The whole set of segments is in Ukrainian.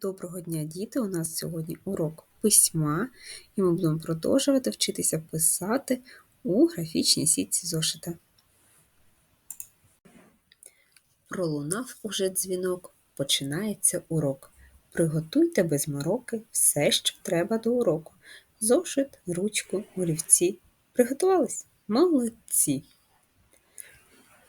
Доброго дня, діти! У нас сьогодні урок письма, і ми будемо продовжувати вчитися писати у графічній сітці зошита. Пролунав уже дзвінок, починається урок. Приготуйте без мороки все, що треба до уроку. Зошит, ручку, олівці. Приготувались? Молодці!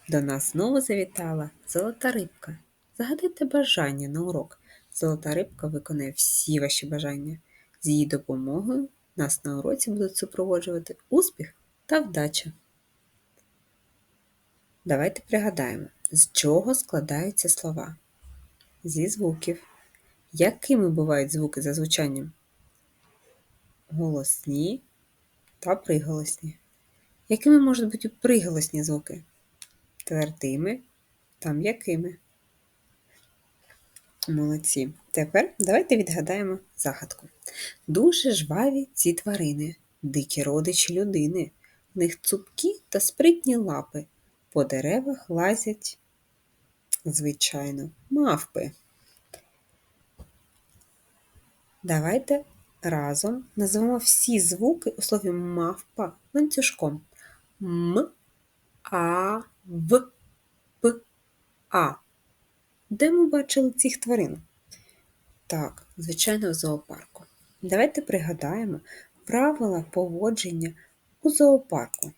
До нас знову завітала золота рибка. Загадайте бажання на урок. Золота рибка виконає всі ваші бажання. З її допомогою нас на уроці будуть супроводжувати успіх та вдача. Давайте пригадаємо, з чого складаються слова. Зі звуків. Якими бувають звуки за звучанням? Голосні та приголосні. Якими можуть бути приголосні звуки? Твердими та м'якими. Молодці. Тепер давайте відгадаємо загадку. Дуже жваві ці тварини, дикі родичі людини. В них цупкі та спритні лапи. По деревах лазять, звичайно, мавпи. Давайте разом назвемо всі звуки у слові мавпа ланцюжком. М, А, В, П, А. Де ми бачили цих тварин? Так, звичайно, в зоопарку. Давайте пригадаємо правила поводження у зоопарку.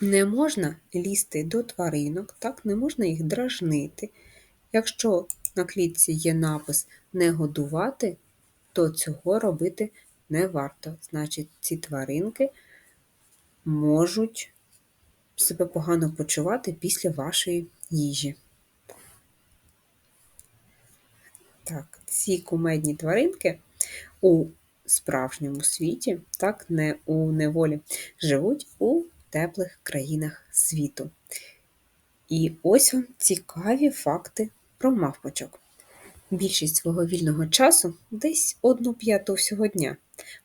Не можна лізти до тваринок, так, не можна їх дражнити. Якщо на клітці є напис не годувати, то цього робити не варто. Значить, ці тваринки можуть себе погано почувати після вашої їжі. Так, ці кумедні тваринки у справжньому світі, так, не у неволі, живуть у теплих країнах світу. І ось вам цікаві факти про мавпочок. Більшість свого вільного часу, десь одну п'яту всього дня,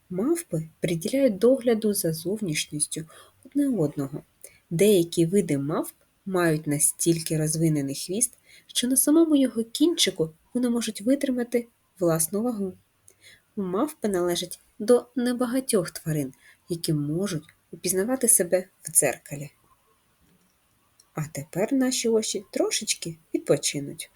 мавпи приділяють догляду за зовнішністю одне одного. Деякі види мавп мають настільки розвинений хвіст, що на самому його кінчику вони можуть витримати власну вагу. Мавпи належать до небагатьох тварин, які можуть упізнавати себе в дзеркалі. А тепер наші очі трошечки відпочинуть.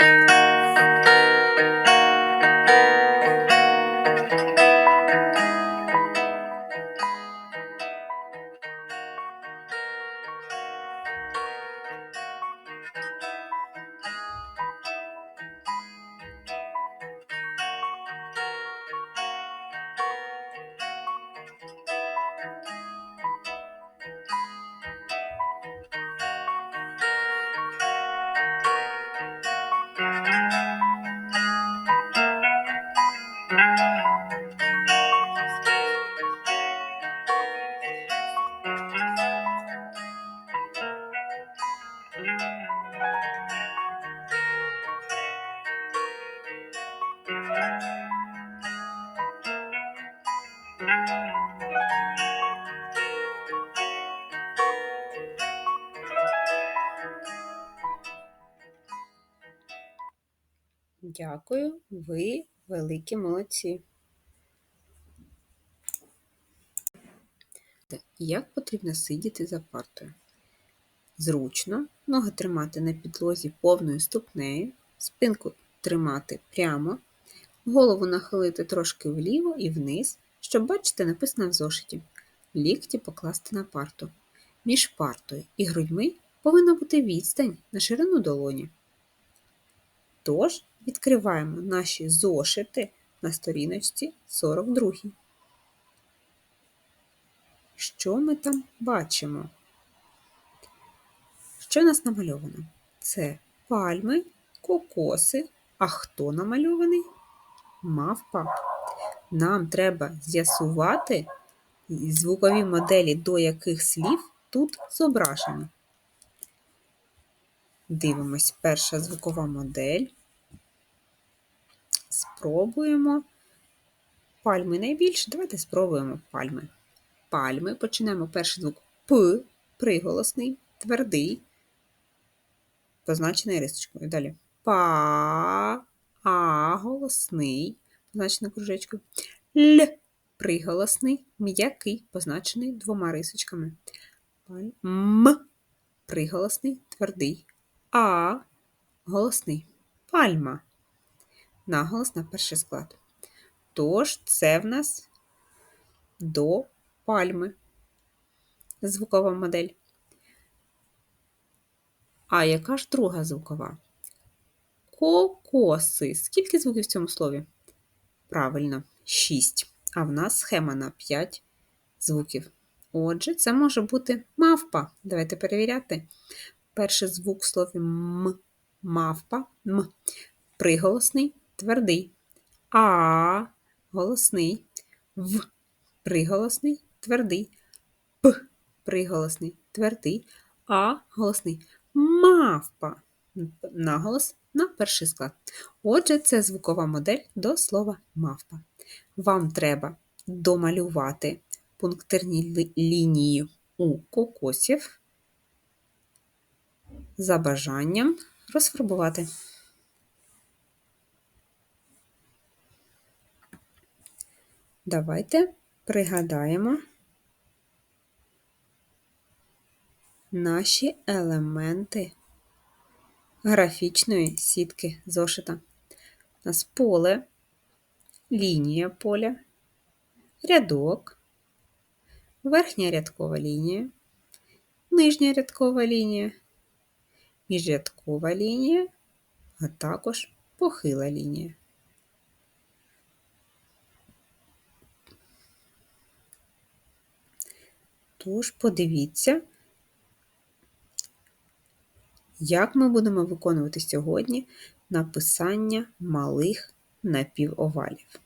Дякую, ви великі молодці. Як потрібно сидіти за партою? Зручно, ноги тримати на підлозі повною ступнею, спинку тримати прямо, голову нахилити трошки вліво і вниз, щоб бачити, написано в зошиті. Лікті покласти на парту. Між партою і грудьми повинна бути відстань на ширину долоні. Тож відкриваємо наші зошити на сторіночці 42. Що ми там бачимо? Що у нас намальовано? Це пальми, кокоси. А хто намальований? Мавпа. Нам треба з'ясувати звукові моделі, до яких слів тут зображені. Дивимось, перша звукова модель. Спробуємо. Пальми найбільше. Давайте спробуємо пальми. Пальми. Почнемо перший звук П, приголосний, твердий. позначений рисочкою. Далі па, а голосний, позначений кружечкою. Л приголосний, м'який, позначений двома рисочками. М приголосний, твердий. А голосний. Пальма. Наголос на перший склад. Тож це в нас до пальми. Звукова модель. А яка ж друга звукова? Кокоси. Скільки звуків в цьому слові? Правильно, 6. А в нас схема на 5 звуків. Отже, це може бути мавпа. Давайте перевіряти. Перший звук в слові м. Мавпа м. Приголосний, твердий. А голосний. В приголосний, твердий. П приголосний, твердий. А голосний. Мавпа. Наголос на перший склад. Отже, це звукова модель до слова мавпа. Вам треба домалювати пунктирні лінії у кокосів за бажанням розфарбувати. Давайте пригадаємо наші елементи графічної сітки зошита. У нас поле, лінія поля, рядок, верхня рядкова лінія, нижня рядкова лінія, міжрядкова лінія, а також похила лінія. Тож подивіться, як ми будемо виконувати сьогодні написання малих напівовалів.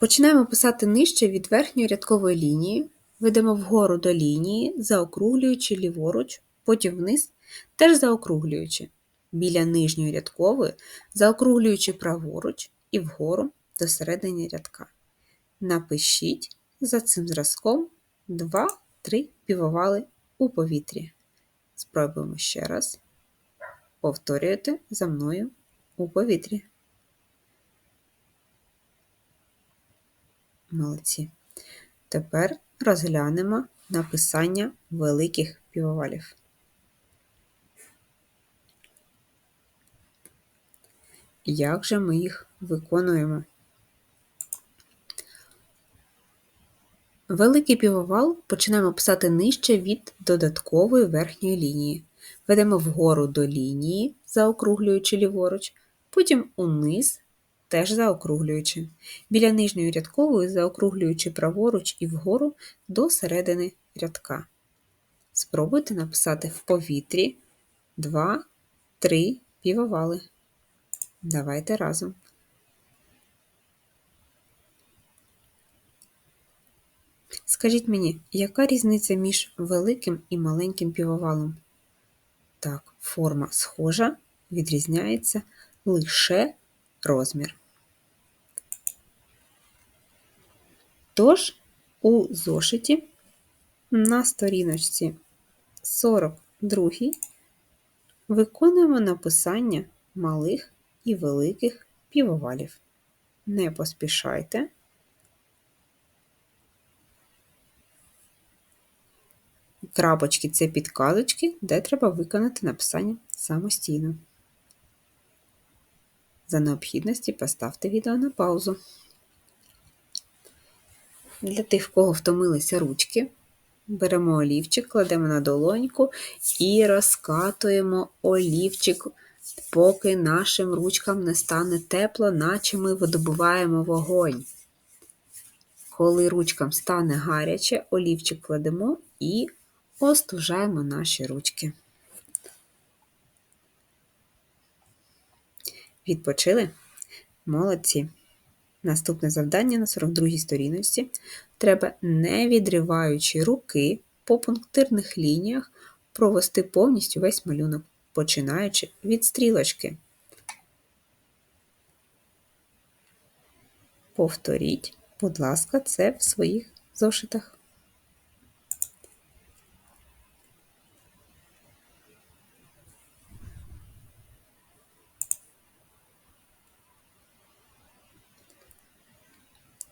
Починаємо писати нижче від верхньої рядкової лінії, ведемо вгору до лінії, заокруглюючи ліворуч, потім вниз, теж заокруглюючи, біля нижньої рядкової, заокруглюючи праворуч і вгору до середини рядка. Напишіть за цим зразком 2-3 півовали у повітрі. Спробуємо ще раз. Повторюйте за мною у повітрі. Молодці. Тепер розглянемо написання великих півовалів. Як же ми їх виконуємо? Великий півовал починаємо писати нижче від додаткової верхньої лінії. Ведемо вгору до лінії, заокруглюючи ліворуч, потім униз, теж заокруглюючи. Біля нижньої рядкової заокруглюючи праворуч і вгору до середини рядка. Спробуйте написати в повітрі 2-3 півовали. Давайте разом. Скажіть мені, яка різниця між великим і маленьким півовалом? Так, форма схожа, відрізняється лише розмір. Тож, у зошиті на сторіночці 42 виконуємо написання малих і великих півовалів. Не поспішайте. Крапочки це підказочки, де треба виконати написання самостійно. За необхідності поставте відео на паузу. Для тих, в кого втомилися ручки, беремо олівчик, кладемо на долоньку і розкатуємо олівчик, поки нашим ручкам не стане тепло, наче ми видобуваємо вогонь. Коли ручкам стане гаряче, олівчик кладемо і остужаємо наші ручки. Відпочили? Молодці. Наступне завдання на 42-й сторіночці. Треба, не відриваючи руки по пунктирних лініях, провести повністю весь малюнок, починаючи від стрілочки. Повторіть будь ласка, це в своїх зошитах.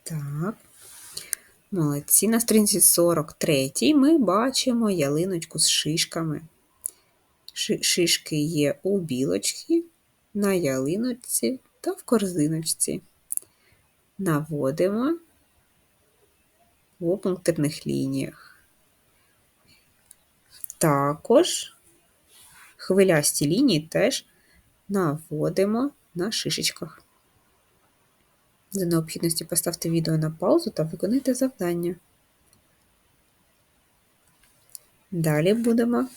Так, молодці. На сторінці 43 ми бачимо ялиночку з шишками. Шишки є у білочки, на ялиночці та в корзиночці. Наводимо по пунктирних лініях. Також хвилясті лінії теж наводимо на шишечках. За необхідності поставте відео на паузу та виконайте завдання. Далі будемо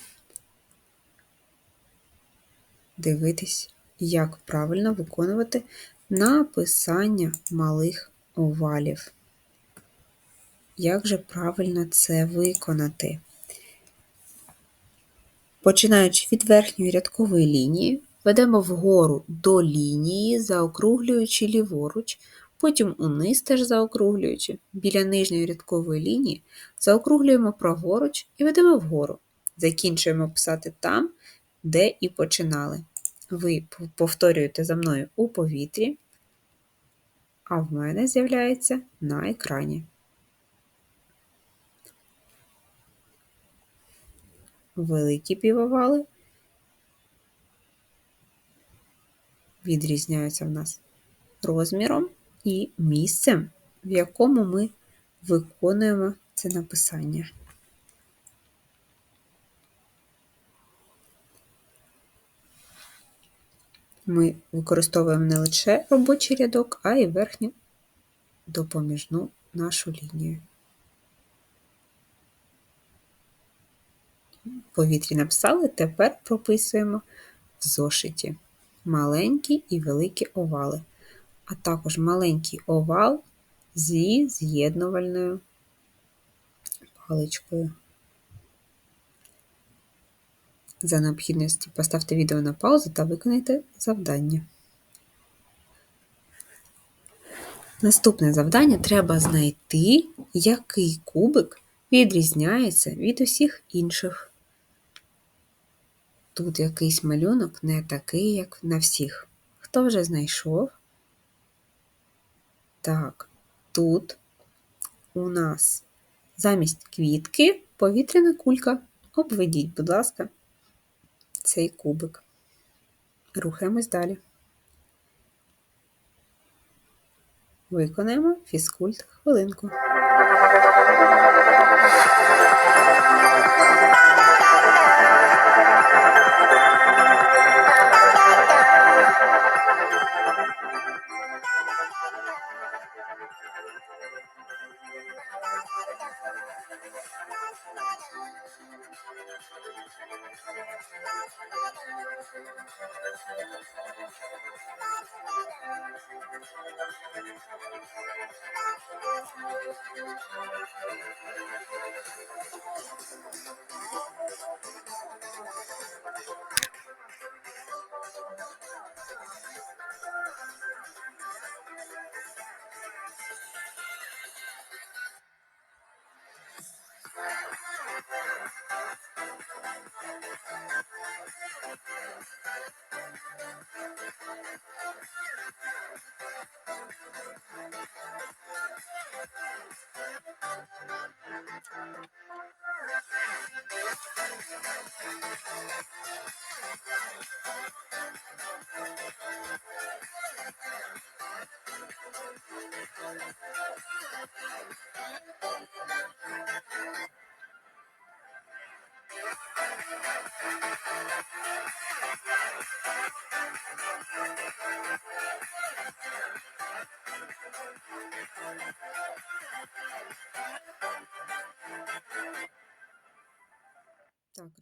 дивитись, як правильно виконувати написання малих овалів. Як же правильно це виконати? Починаючи від верхньої рядкової лінії, ведемо вгору до лінії, заокруглюючи ліворуч, потім униз теж заокруглюючи, біля нижньої рядкової лінії заокруглюємо праворуч і ведемо вгору. Закінчуємо писати там, де і починали. Ви повторюєте за мною у повітрі, а в мене з'являється на екрані. Великі півовали відрізняються в нас розміром і місцем, в якому ми виконуємо це написання. Ми використовуємо не лише робочий рядок, а й верхню допоміжну нашу лінію. повітрі написали, тепер прописуємо в зошиті маленькі і великі овали, а також маленький овал зі з'єднувальною паличкою. За необхідності поставте відео на паузу та виконайте завдання. Наступне завдання треба знайти, який кубик відрізняється від усіх інших. Тут якийсь малюнок не такий, як на всіх. Хто вже знайшов? Так, тут у нас замість квітки повітряна кулька. Обведіть, будь ласка, цей кубик. Рухаємось далі. Виконаємо фізкульт хвилинку.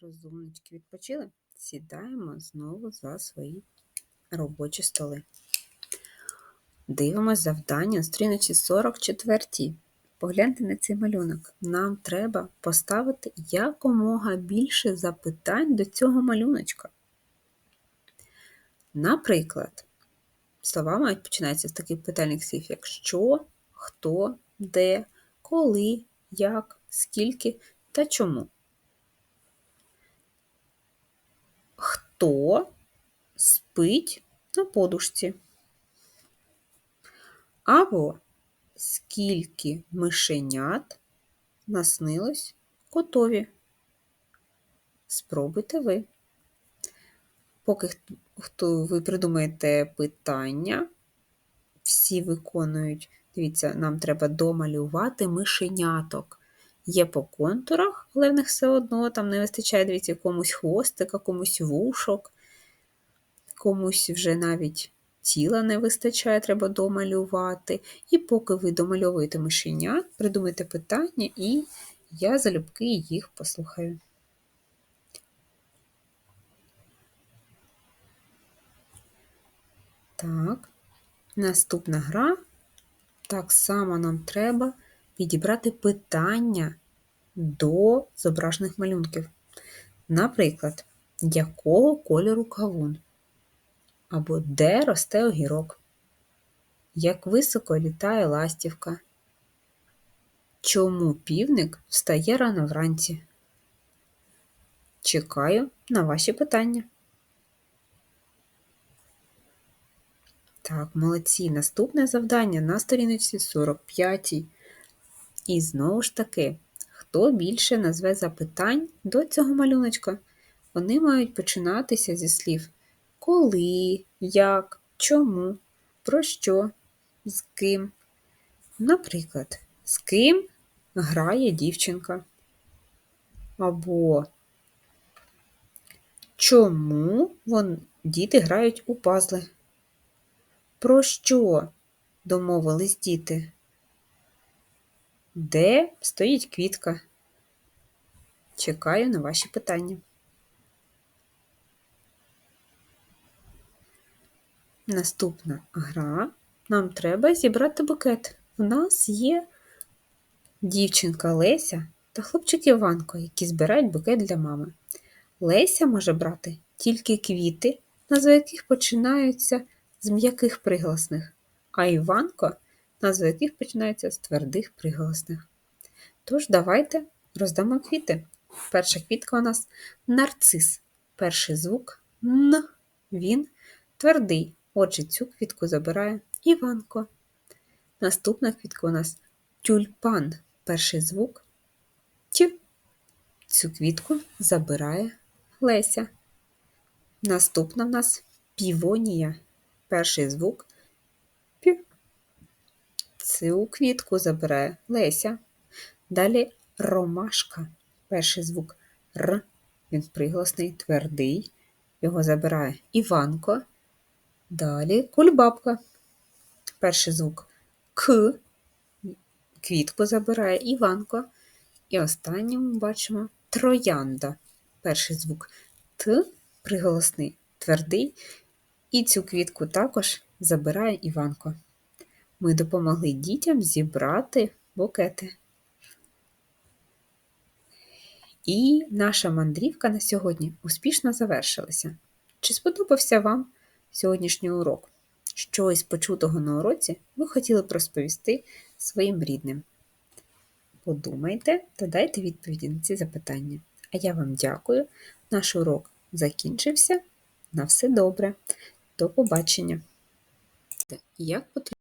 Розумнички відпочили. Сідаємо знову за свої робочі столи. Дивимось завдання стріночі 44. Погляньте на цей малюнок. Нам треба поставити якомога більше запитань до цього малюночка. Наприклад, слова мають починатися з таких питальних слів, як що, хто, де, коли, як, скільки та чому. Хто спить на подушці? Або скільки мишенят наснилось котові? Спробуйте ви. Поки хто ви придумаєте питання, всі виконують. Дивіться, нам треба домалювати мишеняток. Є по контурах, але в них все одно там не вистачає, дивіться, комусь хвостика, комусь вушок, комусь вже навіть тіла не вистачає, треба домалювати. І поки ви домальовуєте мишенят, придумайте питання, і я залюбки їх послухаю. Так, наступна гра. Так само нам треба підібрати питання до зображених малюнків. Наприклад, якого кольору кавун? Або де росте огірок? Як високо літає ластівка? Чому півник встає рано вранці? Чекаю на ваші питання. Так, молодці. Наступне завдання на сторіночці 45. І знову ж таки, хто більше назве запитань до цього малюночка? Вони мають починатися зі слів коли, як, чому, про що, з ким. Наприклад, з ким грає дівчинка? Або чому вон, діти грають у пазли? Про що домовились діти? Де стоїть квітка? Чекаю на ваші питання. Наступна гра. Нам треба зібрати букет. У нас є дівчинка Леся та хлопчик Іванко, які збирають букет для мами. Леся може брати тільки квіти, назви яких починаються з м'яких приголосних, а Іванко, назви яких починаються з твердих приголосних. Тож давайте роздамо квіти. Перша квітка у нас нарцис. Перший звук Н. Він твердий. Отже, цю квітку забирає Іванко. Наступна квітка у нас тюльпан. Перший звук Т. Цю квітку забирає Леся. Наступна в нас півонія. Перший звук. Цю квітку забирає Леся. Далі ромашка. Перший звук Р. Він приголосний, твердий. Його забирає Іванко. Далі кульбабка. Перший звук К. Квітку забирає Іванко. І останнім ми бачимо троянда. Перший звук Т, приголосний, твердий. І цю квітку також забирає Іванко. Ми допомогли дітям зібрати букети. І наша мандрівка на сьогодні успішно завершилася. Чи сподобався вам сьогоднішній урок? Що із почутого на уроці ви хотіли б розповісти своїм рідним? Подумайте та дайте відповіді на ці запитання. А я вам дякую. Наш урок закінчився. На все добре. До побачення. Як потрібно